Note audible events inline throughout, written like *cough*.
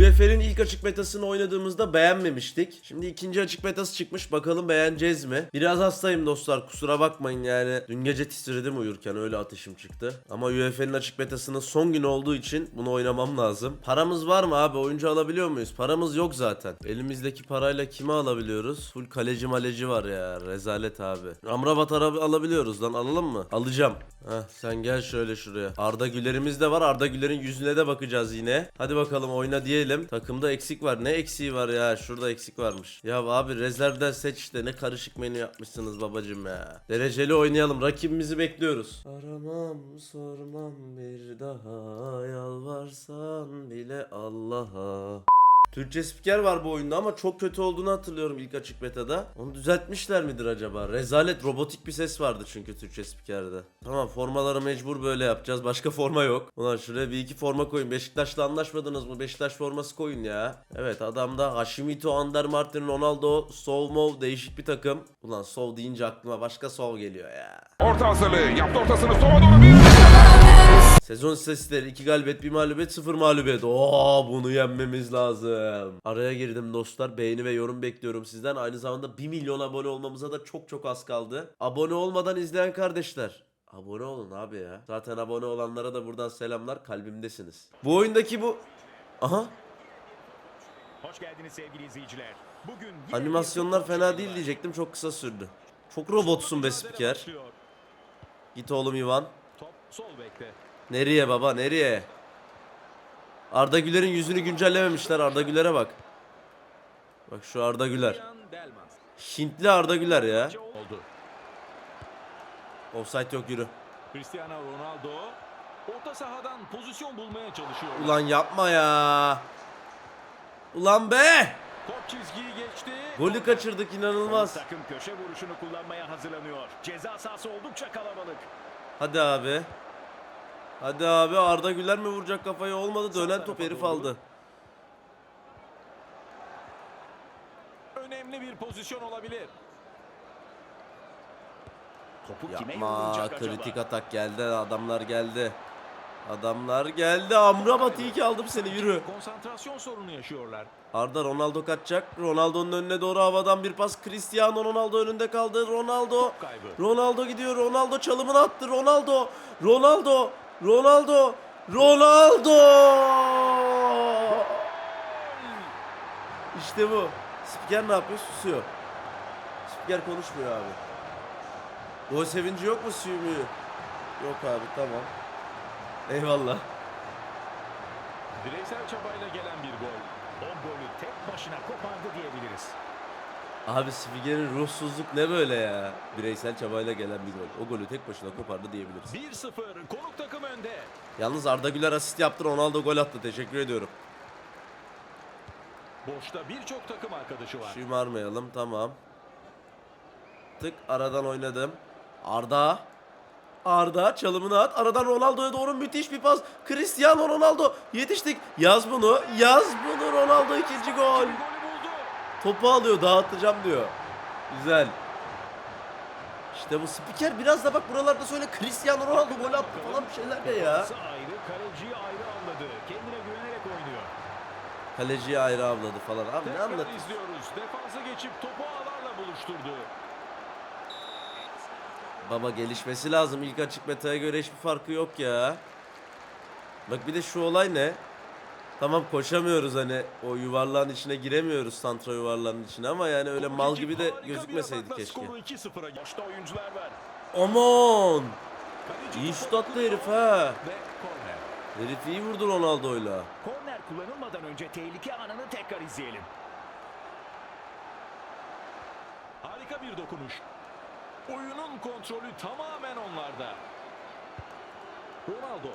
UEFA'nın ilk açık betasını oynadığımızda beğenmemiştik. Şimdi ikinci açık betası çıkmış. Bakalım beğeneceğiz mi? Biraz hastayım dostlar. Kusura bakmayın yani. Dün gece titredim uyurken. Öyle ateşim çıktı. Ama UEFA'nın açık betasının son günü olduğu için bunu oynamam lazım. Paramız var mı abi? Oyuncu alabiliyor muyuz? Paramız yok zaten. Elimizdeki parayla kimi alabiliyoruz? Full kaleci maleci var ya. Rezalet abi. Amrabat alabiliyoruz lan. Alalım mı? Alacağım. Heh, sen gel şöyle şuraya. Arda Güler'imiz de var. Arda Güler'in yüzüne de bakacağız yine. Hadi bakalım oyna diyelim. Takımda eksik var. Ne eksiği var ya? Şurada eksik varmış. Ya abi rezervden seç işte. Ne karışık menü yapmışsınız babacım ya. Dereceli oynayalım. Rakibimizi bekliyoruz. Aramam sormam bir daha. Yalvarsan bile Allah'a. Türkçe spiker var bu oyunda ama çok kötü olduğunu hatırlıyorum ilk açık betada. Onu düzeltmişler midir acaba? Rezalet robotik bir ses vardı çünkü Türkçe spikerde. Tamam formaları mecbur böyle yapacağız. Başka forma yok. Ulan şuraya bir iki forma koyun. Beşiktaş'la anlaşmadınız mı? Beşiktaş forması koyun ya. Evet adamda Hashimito, Ander Martin, Ronaldo, Sovmov değişik bir takım. Ulan Sov deyince aklıma başka Sov geliyor ya. Orta hazırlığı yaptı ortasını sova doğru bir Sezon istatistikleri 2 galibiyet 1 mağlubiyet 0 mağlubiyet. Oo bunu yenmemiz lazım. Araya girdim dostlar. Beğeni ve yorum bekliyorum sizden. Aynı zamanda 1 milyon abone olmamıza da çok çok az kaldı. Abone olmadan izleyen kardeşler. Abone olun abi ya. Zaten abone olanlara da buradan selamlar. Kalbimdesiniz. Bu oyundaki bu... Aha. Hoş geldiniz sevgili izleyiciler. Bugün Animasyonlar fena değil diyecektim. Çok kısa sürdü. Çok robotsun be spiker. Git oğlum Ivan. Top sol bekte. Nereye baba nereye? Arda Güler'in yüzünü güncellememişler. Arda Güler'e bak. Bak şu Arda Güler. Hintli Arda Güler ya. Oldu. Offside yok yürü. Cristiano Ronaldo orta sahadan pozisyon bulmaya çalışıyor. Ulan yapma ya. Ulan be. Top çizgiyi geçti. Golü kaçırdık inanılmaz. Takım köşe vuruşunu kullanmaya hazırlanıyor. Ceza sahası oldukça kalabalık. Hadi abi. Hadi abi Arda Güler mi vuracak kafayı olmadı dönen top herif aldı. Önemli bir pozisyon olabilir. Topu kime Yapma kritik acaba? atak geldi adamlar geldi. Adamlar geldi Amrabat iyi ki aldım seni yürü. Konsantrasyon sorunu yaşıyorlar. Arda Ronaldo kaçacak. Ronaldo'nun önüne doğru havadan bir pas. Cristiano Ronaldo önünde kaldı. Ronaldo. Ronaldo gidiyor. Ronaldo çalımını attı. Ronaldo. Ronaldo. Ronaldo. Ronaldo. İşte bu. Spiker ne yapıyor? Susuyor. Spiker konuşmuyor abi. Gol sevinci yok mu Sümüğü? Yok abi tamam. Eyvallah. Bireysel çabayla gelen bir gol. O golü tek başına kopardı diyebiliriz. Abi Spiker'in ruhsuzluk ne böyle ya? Bireysel çabayla gelen bir gol. O golü tek başına kopardı diyebiliriz. 1-0 konuk takım önde. Yalnız Arda Güler asist yaptı. Ronaldo gol attı. Teşekkür ediyorum. Boşta birçok takım arkadaşı var. Şımarmayalım. Tamam. Tık aradan oynadım. Arda. Arda çalımını at. Aradan Ronaldo'ya doğru müthiş bir pas. Cristiano Ronaldo. Yetiştik. Yaz bunu. Yaz bunu Ronaldo ikinci gol. Topu alıyor dağıtacağım diyor. Güzel. İşte bu spiker biraz da bak buralarda söyle Cristiano Ronaldo gol attı falan bir şeyler de ya. Kaleciyi ayrı avladı. Kendine güvenerek oynuyor. Kaleciyi ayrı avladı falan. Abi ne Tekrar anlatıyorsun? izliyoruz. Defansa geçip topu ağlarla buluşturdu. Baba gelişmesi lazım. İlk açık beta'ya göre hiçbir farkı yok ya. Bak bir de şu olay ne? Tamam koşamıyoruz hani o yuvarlağın içine giremiyoruz santra yuvarlağın içine ama yani öyle mal gibi de harika bir gözükmeseydi atakla keşke. Skoru 2-0'a başta oyuncular var. Aman! İyi şut attı herif ha. Herif iyi vurdu Ronaldo'yla. Korner kullanılmadan önce tehlike anını tekrar izleyelim. Harika bir dokunuş. Oyunun kontrolü tamamen onlarda. Ronaldo.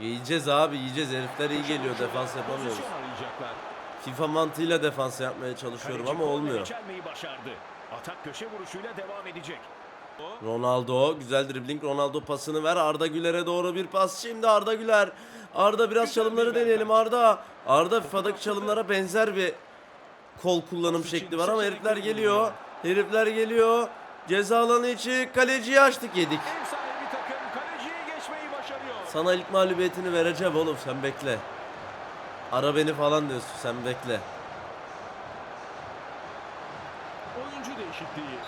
Yiyeceğiz abi yiyeceğiz. Herifler iyi geliyor defans yapamıyoruz. FIFA mantığıyla defans yapmaya çalışıyorum ama olmuyor. Atak köşe vuruşuyla devam edecek. Ronaldo güzel dribbling. Ronaldo pasını ver. Arda Güler'e doğru bir pas. Şimdi Arda Güler. Arda biraz Güzel çalımları deneyelim. Arda. Arda FIFA'daki çalımlara benzer bir kol kullanım şekli var ama herifler geliyor. Herifler geliyor. Ceza alanı içi kaleciyi açtık yedik. Sana ilk mağlubiyetini vereceğim oğlum sen bekle. Ara beni falan diyorsun sen bekle. Oyuncu değişikliği.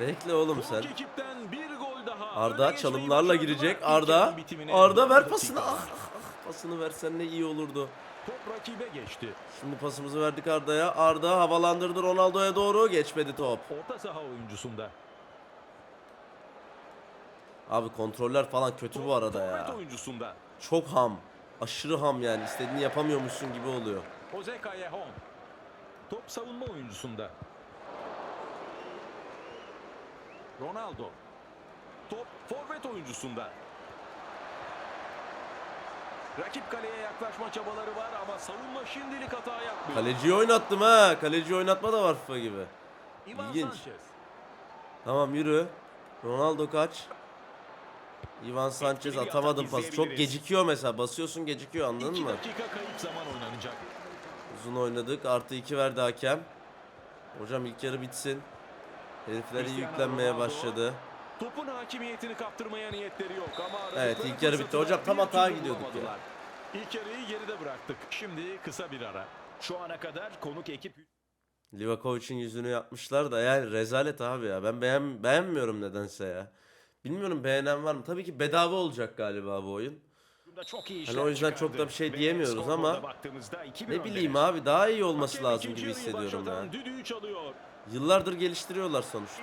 Bekle oğlum sen. Konuk ekipten bir gol daha. Arda çalımlarla girecek. Arda. Arda ver pasını. Ah, ah, ah. Pasını versen ne iyi olurdu. Top rakibe geçti. Şimdi pasımızı verdik Arda'ya. Arda havalandırdı Ronaldo'ya doğru. Geçmedi top. Orta saha oyuncusunda. Abi kontroller falan kötü bu arada ya. Oyuncusunda. Çok ham. Aşırı ham yani. İstediğini yapamıyormuşsun gibi oluyor. Jose Callejon. Top savunma oyuncusunda. Ronaldo. Top forvet oyuncusunda. Rakip kaleye yaklaşma çabaları var ama savunma şimdilik hata yapmıyor. Kaleciyi oynattım ha. Kaleciyi oynatma da var FIFA gibi. İlginç. Sanchez. Tamam yürü. Ronaldo kaç. Ivan Sanchez atamadım pası. Çok gecikiyor mesela. Basıyorsun gecikiyor anladın mı? Uzun oynadık. Artı 2 verdi hakem. Hocam ilk yarı bitsin. Herifler iyi yüklenmeye başladı. Topun hakimiyetini kaptırmaya niyetleri yok ama Evet, ilk yarı bitti. Hocam tam hata gidiyorduk ya. İlk yarıyı geride bıraktık. Şimdi kısa bir ara. Şu ana kadar konuk ekip Livakovic'in yüzünü yapmışlar da yani rezalet abi ya. Ben beğen beğenmiyorum nedense ya. Bilmiyorum beğenen var mı? Tabii ki bedava olacak galiba bu oyun. çok iyi Hani o yüzden çıkardı. çok da bir şey diyemiyoruz ama baktığımızda 2-1 Ne bileyim öndeler. abi daha iyi olması Hakem lazım gibi hissediyorum ya. Yıllardır geliştiriyorlar sonuçta.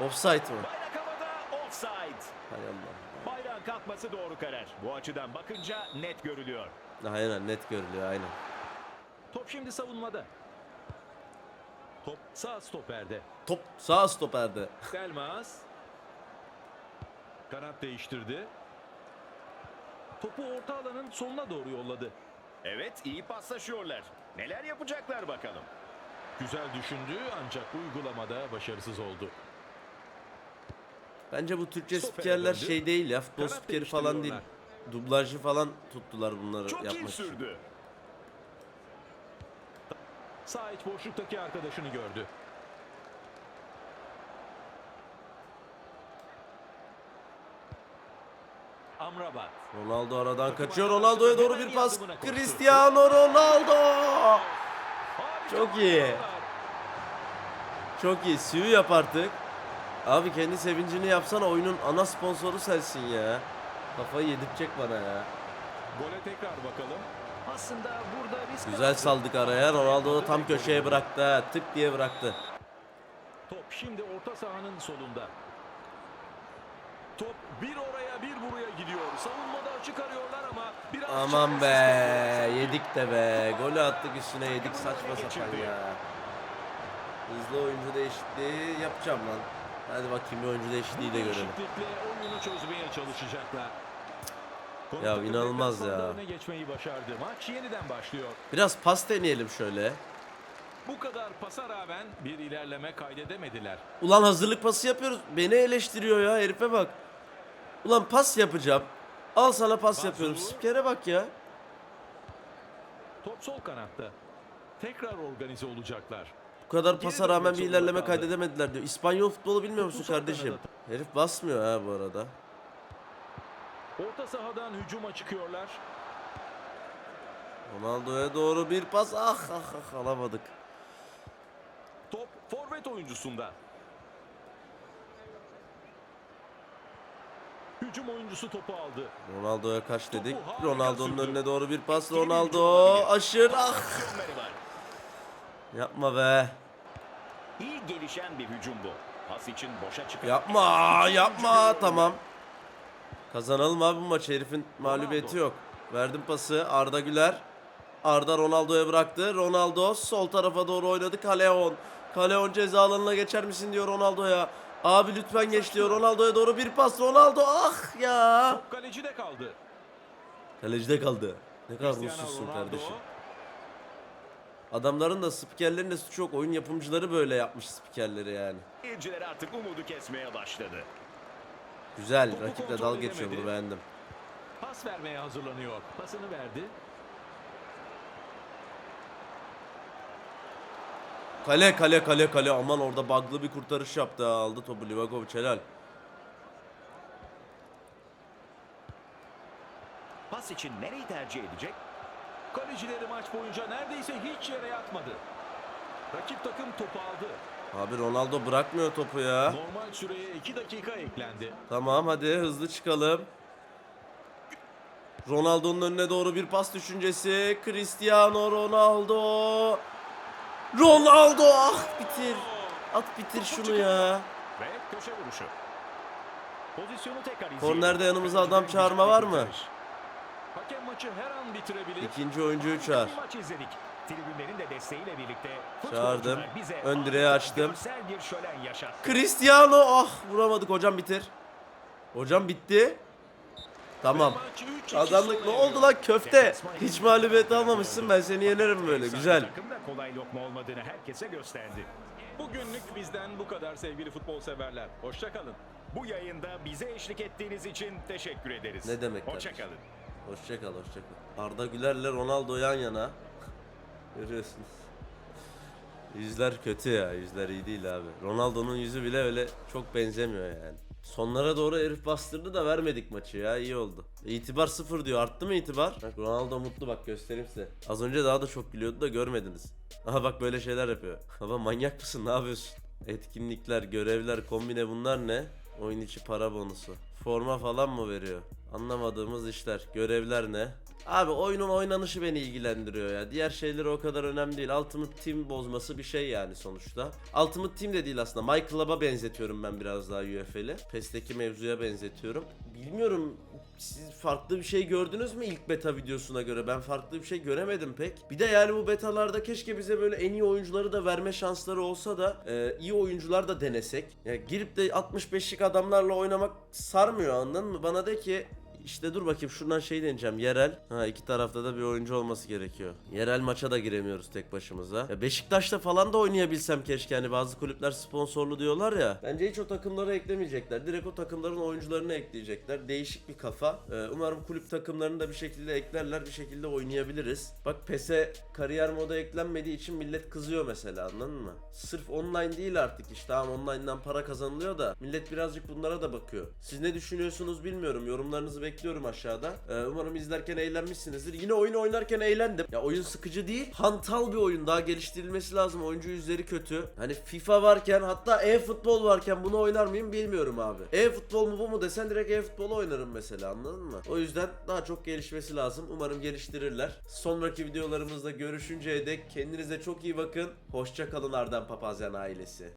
Offside mı? Hay Allah. Bayrağın kalkması doğru karar. Bu açıdan bakınca net görülüyor. Aynen net görülüyor aynen. Top şimdi savunmada. Top sağ stoperde. Top sağ stoperde. Selmas. Kanat değiştirdi. Topu orta alanın sonuna doğru yolladı. Evet iyi paslaşıyorlar. Neler yapacaklar bakalım. Güzel düşündü ancak uygulamada başarısız oldu. Bence bu Türkçe Stopere spikerler döndü. şey değil ya. Futbol Kanat spikeri falan değil. değiştiriyorlar. Dublajcı falan tuttular bunları Çok iyi yapmak için. sürdü. Sağ iç boşluktaki arkadaşını gördü. Amrabat. Ronaldo aradan kaçıyor. Ronaldo'ya doğru bir pas. Cristiano Ronaldo. Çok iyi. Çok iyi. Suyu yap artık. Abi kendi sevincini yapsana. Oyunun ana sponsoru sensin ya. Kafayı yedirtecek bana ya. Gole tekrar bakalım. Aslında burada risk Güzel saldık araya. Ronaldo da tam köşeye bıraktı. ha. Tık diye bıraktı. Top şimdi orta sahanın solunda. Top bir oraya bir buraya gidiyor. Savunmada açık arıyorlar ama biraz Aman be. Yedik de be. Golü attık üstüne yedik. Saçma sapan ya. Hızlı oyuncu değişikliği yapacağım lan. Hadi bakayım bir oyuncu değişikliği de görelim. Değişiklikle oyunu çözmeye çalışacaklar. Ya inanılmaz ya. Geçmeyi başardı. Maç yeniden başlıyor. Biraz pas deneyelim şöyle. Bu kadar pasa rağmen bir ilerleme kaydedemediler. Ulan hazırlık pası yapıyoruz. Beni eleştiriyor ya herife bak. Ulan pas yapacağım. Al sana pas Bazu. yapıyorum. Spikere bak ya. Top sol kanatta. Tekrar organize olacaklar. Bu kadar pasa rağmen bir ilerleme kaydedemediler diyor. İspanyol futbolu bilmiyor musun kardeşim? Herif basmıyor ha bu arada. Orta sahadan hücuma çıkıyorlar. Ronaldo'ya doğru bir pas. Ah ah ah alamadık. Top forvet oyuncusunda. Hücum oyuncusu topu aldı. Ronaldo'ya kaç dedik. Ronaldo'nun önüne doğru bir pas. Ronaldo aşır. Ah yapma be. İyi gelişen bir hücum bu. Pas için boşa çıkan. Yapma yapma tamam. Kazanalım abi bu maç herifin mağlubiyeti Ronaldo. yok. Verdim pası Arda Güler. Arda Ronaldo'ya bıraktı. Ronaldo sol tarafa doğru oynadı. Kaleon. Kaleon ceza alanına geçer misin diyor Ronaldo'ya. Abi lütfen geç diyor Ronaldo'ya doğru bir pas. Ronaldo ah ya. Top kalecide kaldı. Kalecide kaldı. Ne kadar ruhsuzsun kardeşim. Adamların da spikerlerin de suçu yok. Oyun yapımcıları böyle yapmış spikerleri yani. Seyirciler artık umudu kesmeye başladı. Güzel. Rakiple dalga geçiyor bunu beğendim. Pas vermeye hazırlanıyor. Pasını verdi. Kale kale kale kale aman orada bug'lı bir kurtarış yaptı aldı topu Livakovic helal. Pas pas için nereyi tercih edecek? Kalecileri maç boyunca neredeyse hiç yere yatmadı. Rakip takım topu aldı. Abi Ronaldo bırakmıyor topu ya. Normal süreye 2 dakika eklendi. Tamam hadi hızlı çıkalım. Ronaldo'nun önüne doğru bir pas düşüncesi. Cristiano Ronaldo. Ronaldo ah bitir. At bitir şunu ya. Ve köşe vuruşu. Pozisyonu tekrar izleyelim. Kornerde yanımıza adam çağırma var mı? Hakem maçı her an bitirebilir. İkinci oyuncuyu çağır. Maç izledik. Tribünlerin de desteğiyle birlikte Çağırdım. Ön direği açtım. Cristiano ah vuramadık hocam bitir. Hocam bitti. Tamam. Maç 3-2 Kazandık ne oldu lan köfte? Hiç mağlubiyet almamışsın ben seni yenerim böyle güzel. Takım da kolay lokma olmadığını herkese gösterdi. Bugünlük bizden bu kadar sevgili futbol severler. Hoşçakalın. Bu yayında bize eşlik ettiğiniz için teşekkür ederiz. Ne demek Hoşçakalın. Hoşçakal hoşçakal. Arda Güler'le Ronaldo yan yana. Görüyorsunuz. Yüzler kötü ya. Yüzler iyi değil abi. Ronaldo'nun yüzü bile öyle çok benzemiyor yani. Sonlara doğru herif bastırdı da vermedik maçı ya. iyi oldu. İtibar sıfır diyor. Arttı mı itibar? Bak Ronaldo mutlu bak göstereyim size. Az önce daha da çok gülüyordu da görmediniz. *laughs* Aha bak böyle şeyler yapıyor. *laughs* Baba manyak mısın? Ne yapıyorsun? Etkinlikler, görevler, kombine bunlar ne? Oyun içi para bonusu. Forma falan mı veriyor? Anlamadığımız işler. Görevler ne? Abi oyunun oynanışı beni ilgilendiriyor ya. Diğer şeyleri o kadar önemli değil. Ultimate Team bozması bir şey yani sonuçta. Ultimate Team de değil aslında. My Club'a benzetiyorum ben biraz daha UFL'i. PES'teki mevzuya benzetiyorum. Bilmiyorum siz farklı bir şey gördünüz mü ilk beta videosuna göre? Ben farklı bir şey göremedim pek. Bir de yani bu betalarda keşke bize böyle en iyi oyuncuları da verme şansları olsa da e, iyi oyuncular da denesek. Ya girip de 65'lik adamlarla oynamak sarmıyor anladın mı? Bana de ki işte dur bakayım şuradan şey deneyeceğim. Yerel. Ha iki tarafta da bir oyuncu olması gerekiyor. Yerel maça da giremiyoruz tek başımıza. Ya Beşiktaş'ta falan da oynayabilsem keşke. Hani bazı kulüpler sponsorlu diyorlar ya. Bence hiç o takımlara eklemeyecekler. Direkt o takımların oyuncularını ekleyecekler. Değişik bir kafa. Ee, umarım kulüp takımlarını da bir şekilde eklerler. Bir şekilde oynayabiliriz. Bak PES'e kariyer moda eklenmediği için millet kızıyor mesela anladın mı? Sırf online değil artık işte. Tamam online'dan para kazanılıyor da millet birazcık bunlara da bakıyor. Siz ne düşünüyorsunuz bilmiyorum. Yorumlarınızı bekliyorum aşağıda. Ee, umarım izlerken eğlenmişsinizdir. Yine oyunu oynarken eğlendim. Ya oyun sıkıcı değil. Hantal bir oyun. Daha geliştirilmesi lazım. Oyuncu yüzleri kötü. Hani FIFA varken hatta e-futbol varken bunu oynar mıyım bilmiyorum abi. E-futbol mu bu mu desen direkt e-futbolu oynarım mesela anladın mı? O yüzden daha çok gelişmesi lazım. Umarım geliştirirler. Sonraki videolarımızda görüşünceye dek kendinize çok iyi bakın. Hoşça kalın Arden Papazyan ailesi.